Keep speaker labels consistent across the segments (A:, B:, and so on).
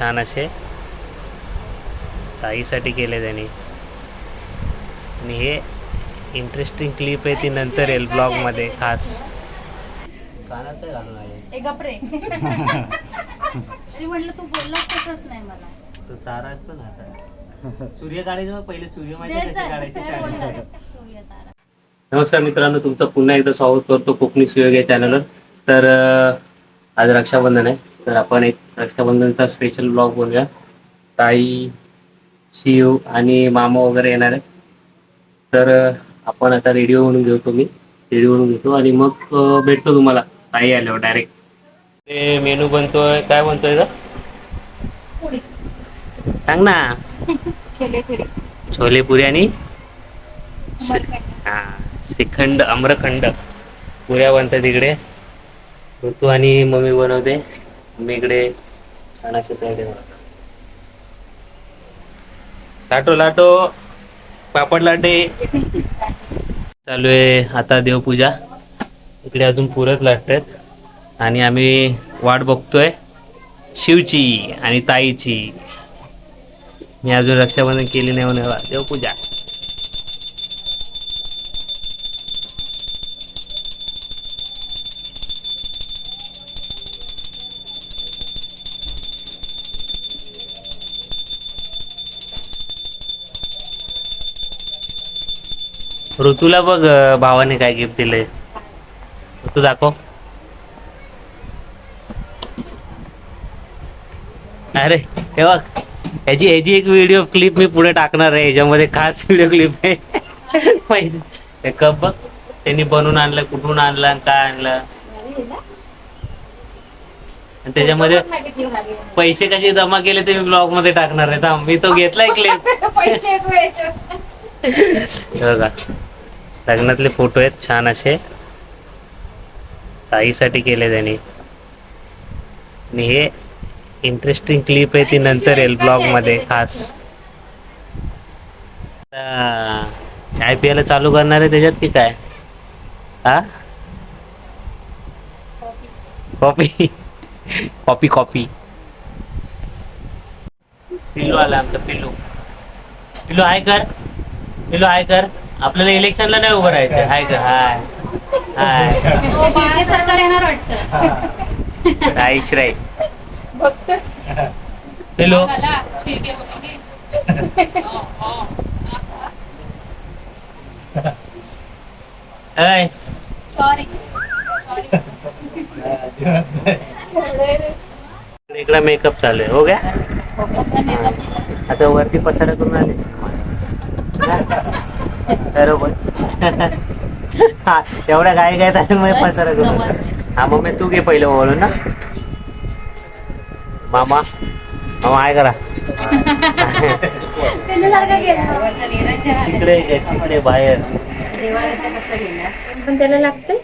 A: छान असे. ताईसाठी केले त्यांनी. आणि हे इंटरेस्टिंग क्लिप आहे ती नंतर येईल ब्लॉगमध्ये खास. कानात काय घालून
B: गपरे म्हटलं तू बोललास तसंच नाही मला.
A: तो तारा असतो ना असा. सूर्य काढायचं मग पहिले सूर्य माहिती
B: दे
A: कसे काढायचे? शाळेत?
B: सूर्य तारा.
A: नमस्कार मित्रांनो तुमचं पुन्हा एकदा स्वागत करतो कोकणी सुयोग या चॅनलवर तर आज रक्षाबंधन आहे. तर आपण एक रक्षाबंधनचा स्पेशल ब्लॉग बनवूया. ताई शिव आणि मामा वगैरे येणार आहेत. तर आपण आता रेडिओ म्हणून घेतो मी रेडिओ म्हणून घेतो आणि मग भेटतो तुम्हाला. ताई आल्यावर डायरेक्ट ते मेनू बनतोय. काय बनतोय का. सांग ना.
B: छोले पुरी.
A: छोले पुरी आणि. हा श्रीखंड आम्रखंड पुऱ्या बनतात इकडे. ऋतू आणि मम्मी बनवते. मी इकडे सणाचे तयारी लाटो लाटो. पापड लाटे. चालू आहे आता देवपूजा. इकडे अजून पुरत लाटतात. आणि आम्ही वाट बघतोय शिवची आणि ताईची. मी अजून रक्षाबंधन केली नाही म्हणून देवपूजा. ऋतूला बघ भावाने काय गिफ्ट दिलंय. ऋतू दाखव. अरे हे बघ ह्याची ह्याची एक व्हिडिओ क्लिप मी पुढे टाकणार आहे. ह्याच्यामध्ये खास व्हिडिओ क्लिप आहे. ते कप बघ. त्यांनी बनवून आणलं कुठून आणलं आणि काय आणलं. आणि त्याच्यामध्ये. पैसे कसे जमा केले ते मी ब्लॉगमध्ये टाकणार आहे. मी तो घेतलाय क्लिप. हे बघा. लग्नातले फोटो आहेत छान असे. ताईसाठी केले त्यांनी. आणि हे इंटरेस्टिंग क्लिप आहे ती नंतर येईल ब्लॉगमध्ये खास. चाय प्यायला चालू करणार आहे त्याच्यात की काय? हा कॉफी कॉपी कॉपी पिल्लू आला आमचा पिल्लू. पिल्लू हाय कर. पिल्लू हाय कर. आपल्याला इलेक्शनला नाही उभं राहायचं हाय कर हाय. हाय.
B: ते शिर्के सरकार येणार वाटतं.
A: श्राय
B: बघतो.
A: पिल्लू
B: आला, शिर्के की.
A: इकडे मेकअप चालू आहे हो गया?
B: केला.
A: आता वरती पसारा करून आलीस. बरोबर. हा एवढ्या काय काय त्याच्यामुळे पसारा. हा मग मी तू घे पहिलं बोलून ना मामा मामा आहे करा. तिकडे तिकडे बाहेर?
B: पण त्याला लागते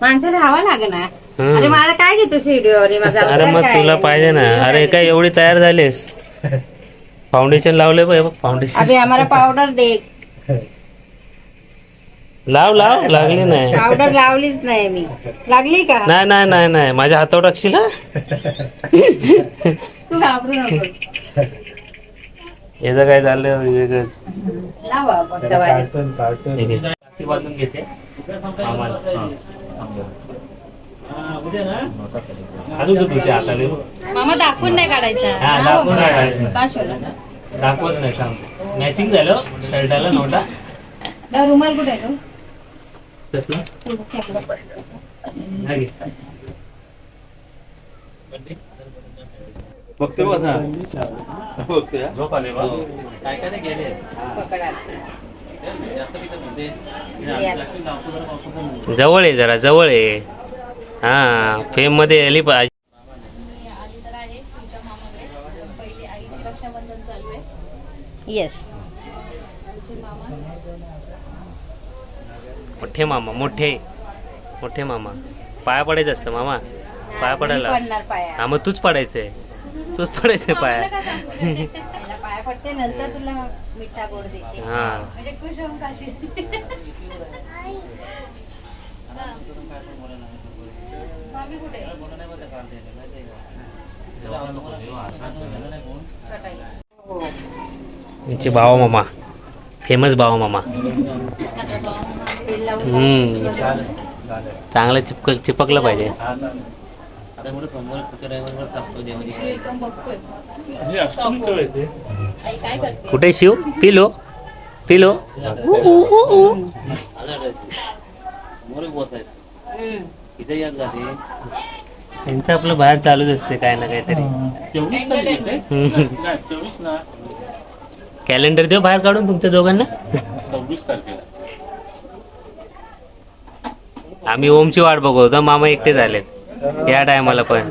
B: माणसाला हवा लागणार. अरे मला काय घेतो व्हिडिओ माझा
A: अरे मग
B: काय?
A: तुला? पाहिजे ना. अरे काय? एवढी तयार झालीस? फाउंडेशन लावलंय बघ फाउंडेशन
B: अबे आम्हाला पावडर दे.
A: लाव लाव लागली नाही.
B: पावडर लावलीच नाही मी. लागली का?
A: नाही नाही नाही नाही. माझ्या हातावर टाकशील हा?
B: तू घाबरू नको
A: याचं काय झालं वेगळंच.
B: लाव दवाई.
A: घेते. आम्हाला. अजून दूध होते हाताने.
B: मामा दाखवून नाही
A: हा, दाखवून
B: बाबा.
A: नाही काढायच्या.
B: का शोला?
A: दाखवत नाही सांग मॅचिंग झालं शर्टाला नोटा.
B: रुमाल कुठे आहे तो?
A: कसलं हा.
C: बघतोय बघतोय
A: झोप आली बा. काय काय गेले. जवळ आहे जरा जवळ आहे. हा फेममध्ये आली पाहिजे
B: मी आली तर आहे शिवच्या मामाकडे पहिली आईची रक्षाबंधन चालू आहे
D: येस
B: आमचे मामा
A: मोठे मामा मोठे मोठे मामा. पाया पडायचं असतं मामा. पाया पडायला. हा मग तूच पडायचंय. तूच पडायचंय पाया.
B: पडते नंतर तुला मिठा गोड देते.
A: हा.
B: म्हणजे खुश होऊन मामी कुठे?
A: बावा मामा. फेमस मामा.
B: बाबा. शुगर
A: चांगलं चिपक चिपकलं पाहिजे.
B: शिव? एकदम बघतोय
C: असं ठेवायचे
B: आई काय करते
A: कुठे शिव पिलो पिलो त्यांचं आपलं बाहेर चालूच असते काय ना काहीतरी
C: तेवढीच
B: Entertainment.
A: हम्म.
C: काय तेवढीच ना
A: कॅलेंडर देऊ बाहेर काढून तुमच्या दोघांना?
C: सव्वीस तारखेला.
A: आम्ही ओमची वाट बघतो मामा एकटे झालेत. या टायमाला पण.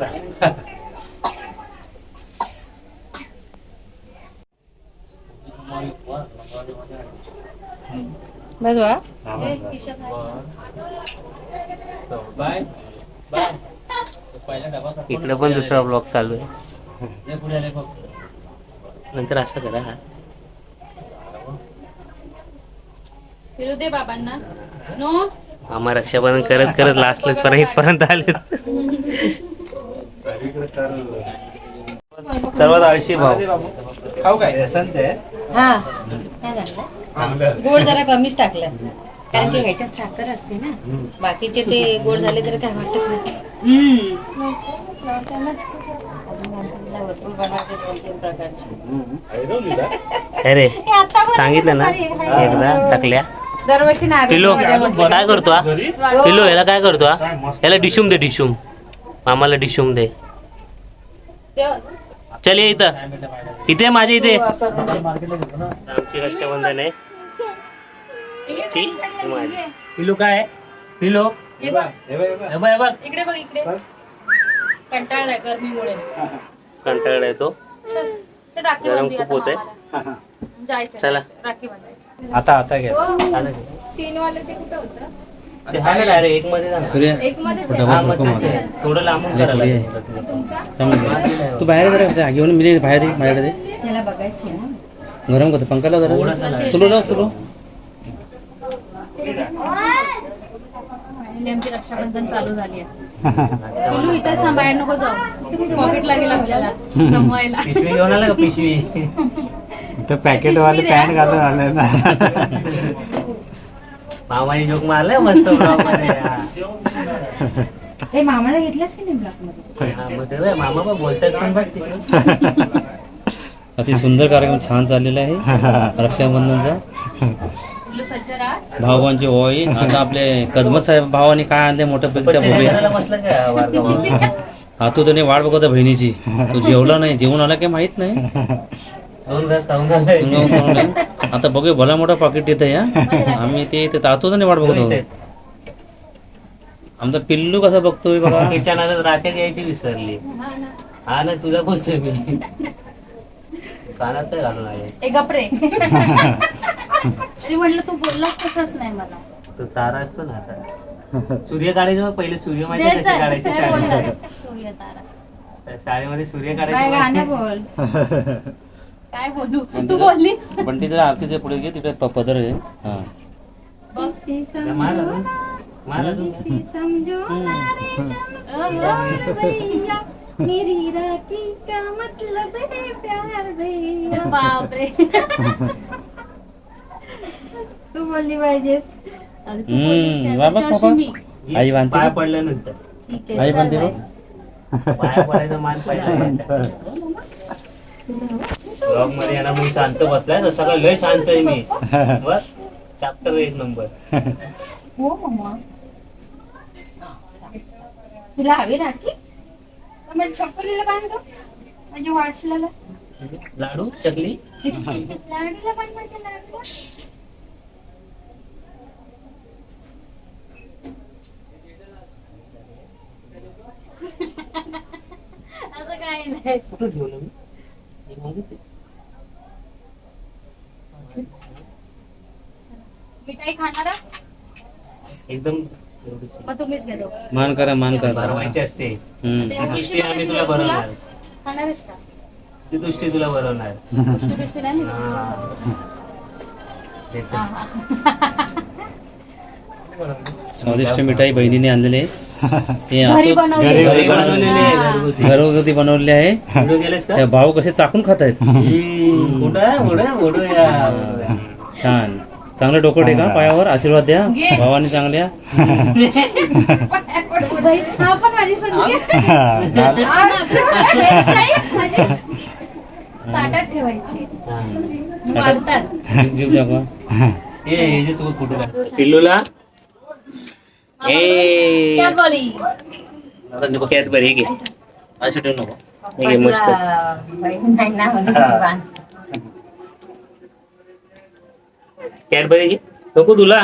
B: बस
A: इकडे पण दुसरा ब्लॉग चालू आहे. नंतर असं करा हा.
B: फिरू दे बाबांना. नो?
A: मामा रक्षाबंधन करत करत लास्टलाच परत इथपर्यंत आले. सर्वात आळशी भाव
D: खाऊ काय? संत आहे
E: हा. गोड जरा कमीच टाकलं. कारण की ह्याच्यात साखर असते ना. बाकीचे ते गोड झाले तर काय वाटत नाही.
A: अरे सांगितलं ना एकदा टाकल्या.
E: दरवर्षी
A: पिलो
E: नारळ
A: काय करतो हा? पिलो याला काय करतो हा? याला डिशूम दे डिशूम. मामाला डिशूम दे. चल ये इथं. इथे माझ्या इथे. आमची रक्षाबंधन आहे? पिलू काय? आहे? पिलू
B: हे
A: हे हे
B: कंटाळलाय गरमीमुळे. राखी
A: गरम
B: बांधूया
A: खूप.
B: मामाला. जायचं
A: चला.
B: राखी
D: आता आता घ्या.
B: हो, तीन वाले ते कुठं होतं?
A: ते एक मध्ये जा ना.
B: एक मध्येच
A: हा,
B: आहे.
A: मग तेच आहे. थोडं लांबून करायला लागेल.
B: तुमचा
F: तू बाहेर जरा घेऊन मी बाहेर ये, माझ्याकडे दे.
E: त्याला बघायची आहे ना.
F: गरम करतो पंखाला
A: थोडासा
F: जरा
A: लाव.
F: सुरू लाव सुरू
B: आणि आमची रक्षाबंधन चालू झाली आहे. पिलू इथं सांभाळायला नको जाऊ. पॉकेट लागेल आपल्याला. कमवायला
A: पिशवी घेऊन आला का पिशवी?
D: तर पॅकेट वाले पॅन्ट घालून आले ना.
A: मामाने जोक मारलाय मस्त मध्ये.
E: मामाला घेतलंच की नाही ब्लॉकमध्ये?
A: हा, मग ते बघ, मामा पण बोलतात पण बघ.
F: अति सुंदर कार्यक्रम छान चाललेला आहे. रक्षाबंधनचा
B: पिलू सज्ज राहा
F: भावांची होळी आता आपले कदमत साहेब भावाने काय आणले मोठ्या पिकच्या भोबे
A: बसला का मामा?
F: हा तू त्याने वाट बघत आहे बहिणीची. तू जेवला नाही जेवून आला काही माहीत नाही?
A: दोन घास खाऊन झालाय.
F: तू खाऊन नाही. आता बघूया भला मोठा पाकिट येत या आम्ही ते ते तातो त्याने वाट बघत
A: इथे.
F: आहोत आमचा पिल्लू कसा बघतोय बघा
A: तिच्या नादात राखेत यायची विसरली
B: हा ना.
A: हा ना तुझा बोलतोय मी कानात काय घालून आले
B: ए गपरे अरे म्हटलं तू बोललास तसंच नाही मला
A: तो तारा असतो ना असा सूर्य काढायचं पहिले सूर्य माहिती
B: दे
A: कसे काढायचे शाळेमध्ये
B: बोललास? सूर्य तारा.
A: शाळेमध्ये सूर्य काढायचे?
E: बोल
B: काय बोलू तू बोललीस
F: पण तिथे आरती ते पुढे घे तिथे प- पदर आहे हा
B: बघ.
A: मार
E: भैया राखी का मतलब है प्यार भैया
B: बापरे
E: तू बोलली पाहिजेस
B: अरे तू बोललीस काय?
F: हम्म, वा बघ
B: तुझ्याशी
F: बाबा.
B: मी.
F: आई बांधते
A: पाय. पडल्यानंतर
B: ठीक आहे,
F: आई
B: चल
F: बांधते
B: बाय.
F: बघ.
A: पाय पडायचा मान पहिला ब्लॉगमध्ये यांना मी शांत बसलाय. तसं काय लय शांत आहे मी. बस चॅप्टर एक नंबर
B: हो मम्मा
E: तुला हवी राखी? मग छकुलीला बांधतो म्हणजे वाचलेला
A: लाडू चकली.
E: लाडीला पण म्हणजे लाडूला
B: असं काय नाही
A: कुठं ठेवलं मी? आहे.
B: मिठाई खाणारा
A: एकदम एवढीच आहे.
B: मग तुम्हीच घेतो
F: मान करा मान करा
A: भरवायची असते
F: हम्म.
A: ती दृष्टी आम्ही तुला भरवणार
B: का
A: ती दृष्टी तुला भरवणार
B: गोष्टी बिष्टी नाही ना?
A: हा, बस.
B: हा,
A: त्याच्यात.
B: हा.
F: स्वादिष्ट मिठाई बहिणीने आणलेली आहे हे
B: घरी
F: आपण
B: बनवली
D: घरी
A: बनवलेले आहे. घरगुती.
F: घरगुती
A: का?
F: भाऊ कसे चाकून खात आहेत. छान. चांगलं डोकं टेका पायावर आशीर्वाद द्या. भावानी चांगल्या.
B: ठेवायची.
A: पिल्लूला? नको कॅडबरी घे
F: अशी ठेवू नको.
A: हे घे मस्त कॅडबरी घे नको तुला.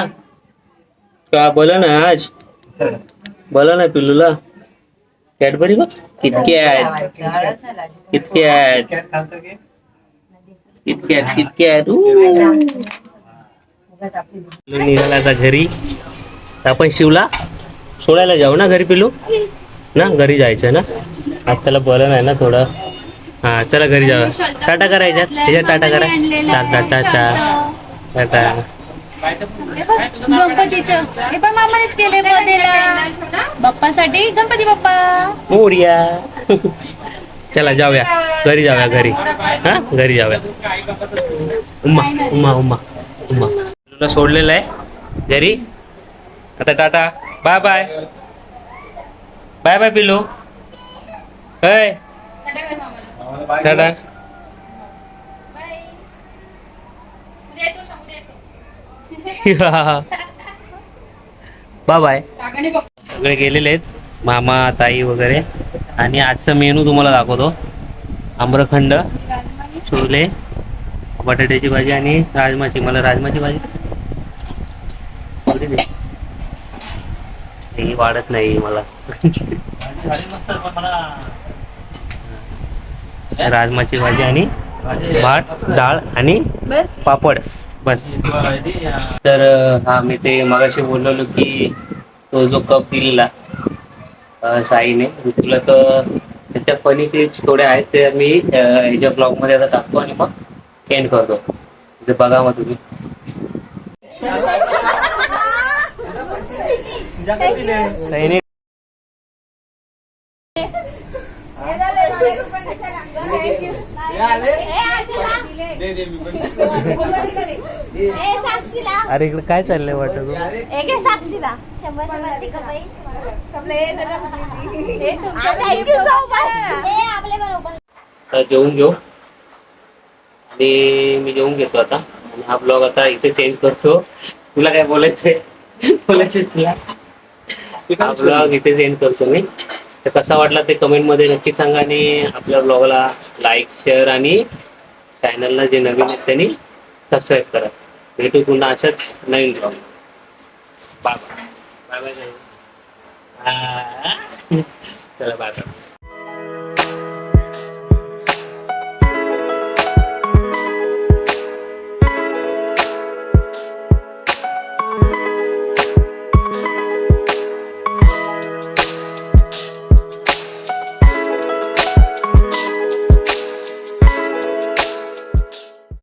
A: का बोला ना आज. बोला ना पिल्लूला. कॅडबरी बघ. कितक्यात कितक्यात कितक्यात कितक्यात ऊ. पिल्लू निघाला आता घरी. आपण शिवला सोडायला जाऊ ना घरी पिल्लू ना घरी जायचं ना? आज त्याला बरं नाही ना थोडं. हा चला घरी जाऊया टाटा करायच्यात त्याच्यात टाटा करा. टाटा टाटा. टाटा.
B: गणपतीचं. हे पण मामानेच केले बर्थडेला बाप्पासाठी गणपती बाप्पा.
A: मोर्या. चला जाऊया. घरी जाऊया घरी. हा घरी जाऊया. उम्मा उम्मा उम्मा उम्मा तुला सोडलेलं आहे. घरी? आता tata. Bye bye. Bye bye पिलू हय. टाटा. Bye bye. सगळे गेलेले आहेत. मामा ताई वगैरे. आणि आजचा मेनू तुम्हाला दाखवतो. आम्रखंड छोले बटाट्याची भाजी आणि राजमाची. मला राजमाची भाजी. थोडी दे. ही वाढत नाही मला. राजमाची भाजी आणि भात डाळ आणि पापड. बस. तर हा मी ते मगाशी बोललेलो की तो जो कप दिलेला साईने ऋतूला तर त्याच्या फनी क्लिप्स थोड्या आहेत ते मी ह्याच्या ब्लॉगमध्ये आता टाकतो आणि मग एंड करतो. ते बघा मग तुम्ही. साईने अरे इकडे काय चाललंय वाटत आता जेवून घेऊ. आणि मी जेवून घेतो आता. आणि हा ब्लॉग आता इथे चेंज करतो. तुला काय बोलायचंय? बोलायचंय तुला. हा ब्लॉग इथेच एंड करतो मी. तर कसा वाटला ते कमेंटमध्ये नक्की सांगा आणि आपल्या ब्लॉगला लाईक शेअर आणि चॅनलला जे नवीन आहेत त्यांनी सबस्क्राईब करा. भेटू पुन्हा अशाच नवीन blog bye bye bye bye चला बाय बाय